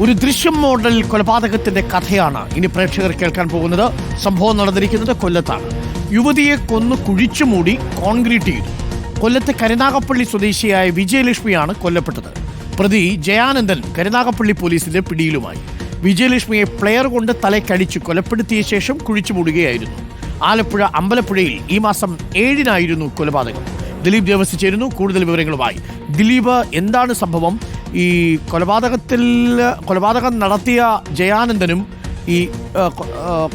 ഒരു ദൃശ്യം മോഡൽ കൊലപാതകത്തിന്റെ കഥയാണ് ഇനി പ്രേക്ഷകർ കേൾക്കാൻ പോകുന്നത്. സംഭവം നടന്നിരിക്കുന്നത് കൊല്ലത്താണ്. യുവതിയെ കൊന്നു കുഴിച്ചു മൂടി കോൺക്രീറ്റ് ചെയ്തു. കൊല്ലത്തെ കരുനാഗപ്പള്ളി സ്വദേശിയായ വിജയലക്ഷ്മിയാണ് കൊല്ലപ്പെട്ടത്. പ്രതി ജയാനന്ദൻ കരുനാഗപ്പള്ളി പോലീസിന്റെ പിടിയിലുമായി. വിജയലക്ഷ്മിയെ പ്ലെയർ കൊണ്ട് തലക്കടിച്ച് കൊലപ്പെടുത്തിയ ശേഷം കുഴിച്ചു മൂടുകയായിരുന്നു. ആലപ്പുഴ അമ്പലപ്പുഴയിൽ ഈ മാസം ഏഴിനായിരുന്നു കൊലപാതകം. ദിലീപ് ദേവസ് ചേരുന്നു. കൂടുതൽ വിവരങ്ങളുമായി ദിലീപ് എന്താണ് സംഭവം? ഈ കൊലപാതകത്തിൽ കൊലപാതകം നടത്തിയ ജയാനന്ദനും ഈ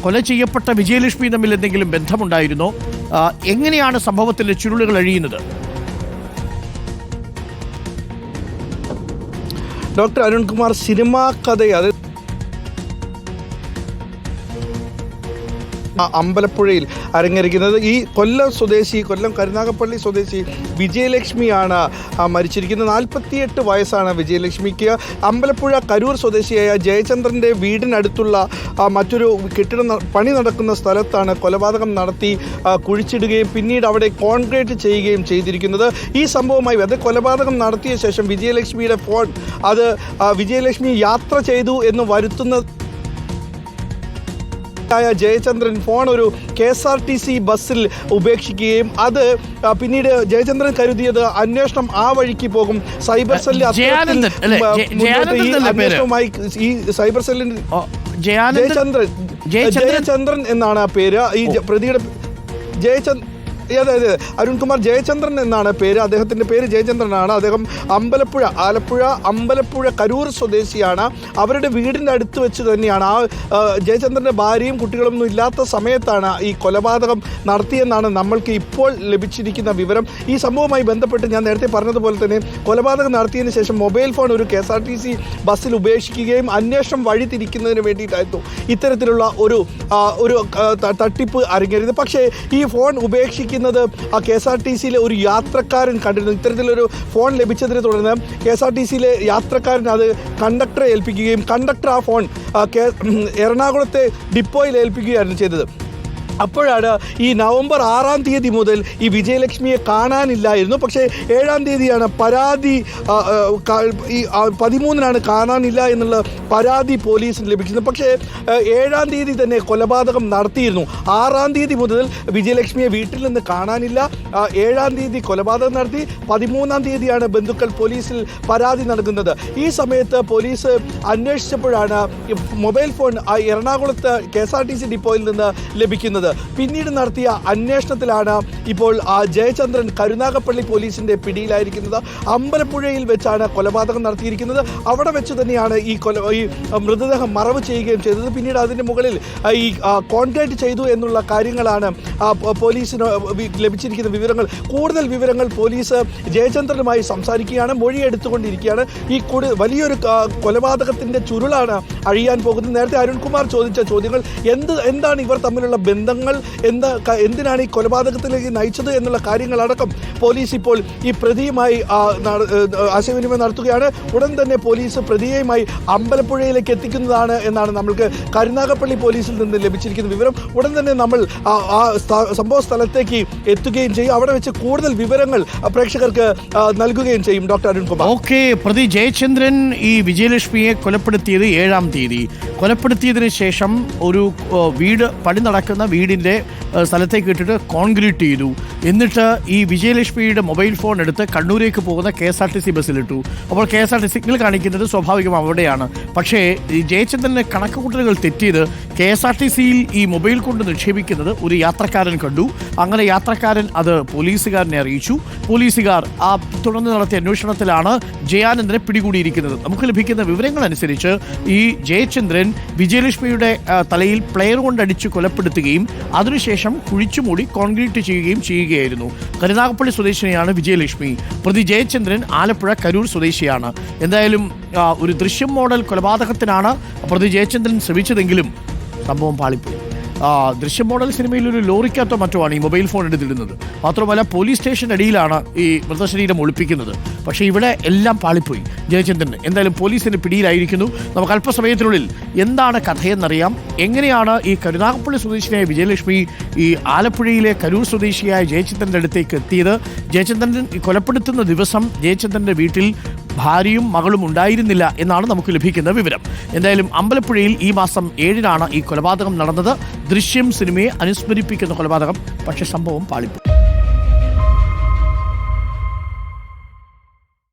കൊല ചെയ്യപ്പെട്ട വിജയലക്ഷ്മി തമ്മിൽ എന്തെങ്കിലും ബന്ധമുണ്ടായിരുന്നോ? എങ്ങനെയാണ് സംഭവത്തിൽ ചുരുളുകൾ അഴിയുന്നത്? ഡോക്ടർ അരുൺകുമാർ സിനിമാ കഥ അത് അമ്പലപ്പുഴയിൽ അരങ്ങേറിക്കുന്നത് ഈ കൊല്ലം സ്വദേശി കൊല്ലം കരുനാഗപ്പള്ളി സ്വദേശി വിജയലക്ഷ്മിയാണ് മരിച്ചിരിക്കുന്നത്. നാൽപ്പത്തിയെട്ട് വയസ്സാണ് വിജയലക്ഷ്മിക്ക്. അമ്പലപ്പുഴ കരൂർ സ്വദേശിയായ ജയചന്ദ്രന്റെ വീടിനടുത്തുള്ള മറ്റൊരു കെട്ടിടം പണി നടക്കുന്ന സ്ഥലത്താണ് കൊലപാതകം നടത്തി കുഴിച്ചിടുകയും പിന്നീട് അവിടെ കോൺക്രീറ്റ് ചെയ്യുകയും ചെയ്തിരിക്കുന്നത്. ഈ സംഭവമായി അത് കൊലപാതകം നടത്തിയ ശേഷം വിജയലക്ഷ്മിയുടെ ഫോൺ അത് വിജയലക്ഷ്മി യാത്ര ചെയ്തു എന്ന് വരുത്തുന്ന ആയ ജയചന്ദ്രൻ ഫോൺ ഒരു K S R T C ബസ്സിൽ ഉപേക്ഷിക്കുകയും അത് പിന്നീട് ജയചന്ദ്രൻ കരുതിയത് അന്വേഷണം ആ വഴിക്ക് പോകും. സൈബർ സെല്ലിൽ ഈ? അന്വേഷണവുമായി ഈ സൈബർ സെല്ലിന് ജയചന്ദ്രൻ ജയചന്ദ്രൻ- ജയചന്ദ്രൻ എന്നാണ് ആ പേര്. ഈ പ്രതിയുടെ ജയചന്ദ്രൻ അതെ അതെ അരുൺകുമാർ ജയചന്ദ്രൻ എന്നാണ് പേര്. അദ്ദേഹത്തിന്റെ പേര് ജയചന്ദ്രനാണ്. അദ്ദേഹം അമ്പലപ്പുഴ ആലപ്പുഴ അമ്പലപ്പുഴ കരൂർ സ്വദേശിയാണ്. അവരുടെ വീടിന്റെ അടുത്ത് വെച്ച് തന്നെയാണ്. ആ ജയചന്ദ്രന്റെ ഭാര്യയും കുട്ടികളൊന്നും ഇല്ലാത്ത സമയത്താണ് ഈ കൊലപാതകം നടത്തിയെന്നാണ് നമ്മൾക്ക് ഇപ്പോൾ ലഭിച്ചിരിക്കുന്ന വിവരം. ഈ സംഭവവുമായി ബന്ധപ്പെട്ട് ഞാൻ നേരത്തെ പറഞ്ഞതുപോലെ തന്നെ കൊലപാതകം നടത്തിയതിന് ശേഷം മൊബൈൽ ഫോൺ ഒരു K S R T C ബസ്സിൽ ഉപേക്ഷിക്കുകയും അന്വേഷണം വഴി തിരിക്കുന്നതിന് വേണ്ടിയിട്ടായിരുന്നു ഇത്തരത്തിലുള്ള ഒരു ഒരു തട്ടിപ്പ് അരങ്ങേറിയത്. പക്ഷേ ഈ ഫോൺ ഉപേക്ഷിക്കുന്നത് ആ കെ എസ് ആർ ടി സിയിലെ ഒരു യാത്രക്കാരൻ കണ്ടിരുന്നു. ഇത്തരത്തിലൊരു ഫോൺ ലഭിച്ചതിനെ തുടർന്ന് കെ എസ് ആർ ടി സിയിലെ യാത്രക്കാരൻ അത് കണ്ടക്ടറെ ഏൽപ്പിക്കുകയും കണ്ടക്ടർ ആ ഫോൺ എറണാകുളത്തെ ഡിപ്പോയിൽ ഏൽപ്പിക്കുകയായിരുന്നു ചെയ്തത്. അപ്പോഴാണ് ഈ നവംബർ ആറാം തീയതി മുതൽ ഈ വിജയലക്ഷ്മിയെ കാണാനില്ലായിരുന്നു. പക്ഷേ ഏഴാം തീയതിയാണ് പരാതി ഈ പതിമൂന്നിനാണ് കാണാനില്ല എന്നുള്ള പരാതി പോലീസിന് ലഭിക്കുന്നത് പക്ഷേ ഏഴാം തീയതി തന്നെ കൊലപാതകം നടത്തിയിരുന്നു. ആറാം തീയതി മുതൽ വിജയലക്ഷ്മിയെ വീട്ടിൽ നിന്ന് കാണാനില്ല. ഏഴാം തീയതി കൊലപാതകം നടത്തി. പതിമൂന്നാം തീയതിയാണ് ബന്ധുക്കൾ പോലീസിൽ പരാതി നൽകുന്നത്. ഈ സമയത്ത് പോലീസ് അന്വേഷിച്ചപ്പോഴാണ് മൊബൈൽ ഫോൺ എറണാകുളത്ത് K S R T C ഡിപ്പോയിൽ നിന്ന് ലഭിക്കുന്നത്. പിന്നീട് നടത്തിയ അന്വേഷണത്തിലാണ് ഇപ്പോൾ ആ ജയചന്ദ്രൻ കരുനാഗപ്പള്ളി പോലീസിന്റെ പിടിയിലായിരിക്കുന്നത്. അമ്പലപ്പുഴയിൽ വെച്ചാണ് കൊലപാതകം നടത്തിയിരിക്കുന്നത്. അവിടെ വെച്ച് തന്നെയാണ് ഈ കൊല ഈ മൃതദേഹം മറവ് ചെയ്യുകയും ചെയ്തത്. പിന്നീട് അതിന് മുകളിൽ ഈ കോൺടാക്ട് ചെയ്തു എന്നുള്ള കാര്യങ്ങളാണ് പോലീസിന് ലഭിച്ചിരിക്കുന്ന വിവരങ്ങൾ. കൂടുതൽ വിവരങ്ങൾ പോലീസ് ജയചന്ദ്രനുമായി സംസാരിക്കുകയാണ് മൊഴിയെടുത്തുകൊണ്ടിരിക്കുകയാണ്. ഈ കൂടി വലിയൊരു കൊലപാതകത്തിന്റെ ചുരുളാണ് അഴിയാൻ പോകുന്നത്. നേരത്തെ അരുൺകുമാർ ചോദിച്ച ചോദ്യങ്ങൾ എന്ത് എന്താണ് ഇവർ തമ്മിലുള്ള ബന്ധങ്ങൾ എന്താ എന്തിനാണ് ഈ കൊലപാതകത്തിലേക്ക് നയിച്ചത് എന്നുള്ള കാര്യങ്ങളടക്കം പോലീസ് ഇപ്പോൾ ഈ പ്രതിയുമായി ആശയവിനിമയം നടത്തുകയാണ്. ഉടൻ തന്നെ പോലീസ് പ്രതിയുമായി അമ്പലപ്പുഴയിലേക്ക് എത്തിക്കുന്നതാണ് എന്നാണ് നമ്മൾക്ക് കരുനാഗപ്പള്ളി പോലീസിൽ നിന്ന് ലഭിച്ചിരിക്കുന്ന വിവരം. ഉടൻ തന്നെ നമ്മൾ ആ സംഭവ സ്ഥലത്തേക്ക് എത്തുകയും ചെയ്യും. അവിടെ വെച്ച് കൂടുതൽ വിവരങ്ങൾ പ്രേക്ഷകർക്ക് നൽകുകയും ചെയ്യും ഡോക്ടർ അരുൺകുമാർ. ഓക്കെ പ്രതി ജയചന്ദ്രൻ ഈ വിജയലക്ഷ്മിയെ കൊലപ്പെടുത്തിയത് ഏഴാം തീയതി. കൊലപ്പെടുത്തിയതിന് ശേഷം ഒരു വീട് പണി നടക്കുന്ന വീടിന്റെ ഏ, സ്ഥലത്തേക്ക് ഇട്ടിട്ട് കോൺക്രീറ്റ് ചെയ്തു. എന്നിട്ട് ഈ വിജയലക്ഷ്മിയുടെ മൊബൈൽ ഫോൺ എടുത്ത് കണ്ണൂരേക്ക് പോകുന്ന K S R T C ബസ്സിലിട്ടു. അപ്പോൾ K S R T signal കാണിക്കുന്നത് സ്വാഭാവികം അവിടെയാണ്. പക്ഷേ ഈ കണക്ക് കണക്കുകൂട്ടലുകൾ തെറ്റിയത് കെ എസ് ആർ ടി സിയിൽ ഈ മൊബൈൽ കൊണ്ട് നിക്ഷേപിക്കുന്നത് ഒരു യാത്രക്കാരൻ കണ്ടു. അങ്ങനെ യാത്രക്കാരൻ അത് പോലീസുകാരനെ അറിയിച്ചു. പോലീസുകാർ ആ തുടർന്ന് നടത്തിയ അന്വേഷണത്തിലാണ് ജയാനന്ദനെ പിടികൂടിയിരിക്കുന്നത്. നമുക്ക് ലഭിക്കുന്ന വിവരങ്ങൾ അനുസരിച്ച് ഈ ജയചന്ദ്രൻ വിജയലക്ഷ്മിയുടെ തലയിൽ പ്ലെയർ കൊണ്ട് അടിച്ച് കൊലപ്പെടുത്തുകയും അതിനുശേഷം കുഴിച്ചുമൂടി കോൺക്രീറ്റ് ചെയ്യുകയും ചെയ്യുകയായിരുന്നു. കരുനാഗപ്പള്ളി സ്വദേശിനിയാണ് വിജയലക്ഷ്മി. പ്രതി ജയചന്ദ്രൻ ആലപ്പുഴ കരൂർ സ്വദേശിയാണ്. എന്തായാലും ഒരു ദൃശ്യം മോഡൽ കൊലപാതകത്തിനാണ് പ്രതി ജയചന്ദ്രൻ ശ്രമിച്ചതെങ്കിലും സംഭവം പാളിപ്പോയി. ദൃശ്യം മോഡൽ സിനിമയിൽ ഒരു ലോറിക്കകത്തോ മറ്റോ ആണ് ഈ മൊബൈൽ ഫോൺ എടുത്തിടുന്നത്. മാത്രമല്ല പോലീസ് സ്റ്റേഷന്റെ അടിയിലാണ് ഈ മൃതശരീരം ഒളിപ്പിക്കുന്നത്. പക്ഷേ ഇവിടെ എല്ലാം പാളിപ്പോയി. ജയചന്ദ്രൻ എന്തായാലും പോലീസിന് പിടിയിലായിരിക്കുന്നു. നമുക്ക് അല്പസമയത്തിനുള്ളിൽ എന്താണ് കഥയെന്നറിയാം. എങ്ങനെയാണ് ഈ കരുനാഗപ്പള്ളി സ്വദേശിയായ വിജയലക്ഷ്മി ഈ ആലപ്പുഴയിലെ കരൂർ സ്വദേശിയായ ജയചന്ദ്രന്റെ അടുത്തേക്ക് എത്തിയത്? ജയചന്ദ്രൻ കൊലപ്പെടുത്തുന്ന ദിവസം ജയചന്ദ്രന്റെ വീട്ടിൽ ഭാര്യയും മകളും ഉണ്ടായിരുന്നില്ല എന്നാണ് നമുക്ക് ലഭിക്കുന്ന വിവരം. എന്തായാലും അമ്പലപ്പുഴയിൽ ഈ മാസം ഏഴിനാണ് ഈ കൊലപാതകം നടന്നത്. ദൃശ്യം സിനിമയെ അനുസ്മരിപ്പിക്കുന്ന കൊലപാതകം. പക്ഷേ സംഭവം പാളിപ്പോയി.